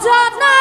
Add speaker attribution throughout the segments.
Speaker 1: don't know.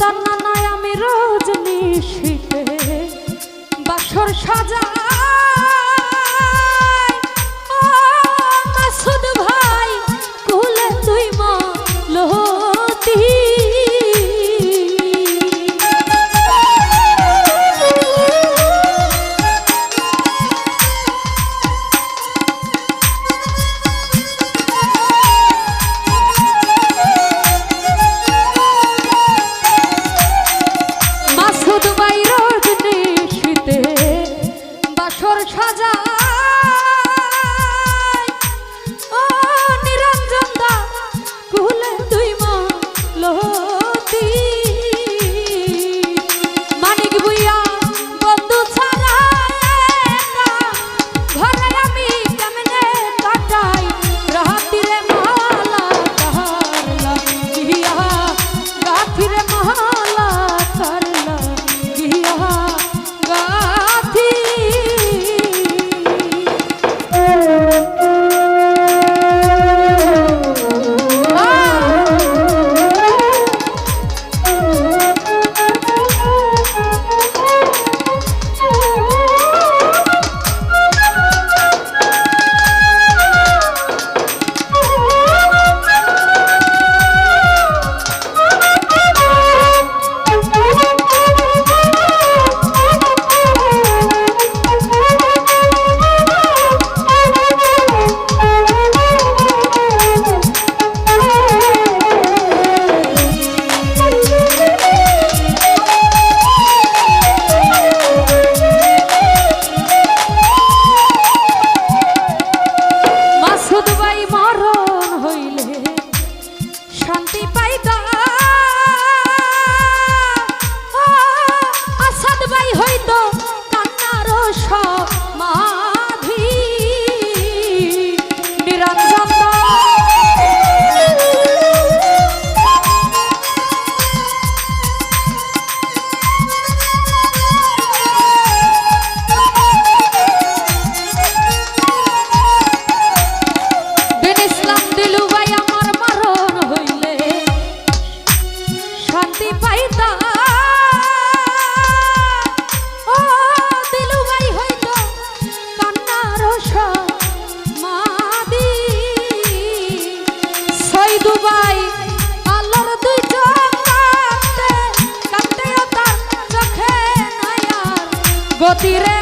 Speaker 1: সুলতান নানায় আমি রোজ নিশিতে। বাসর সাজা tiré.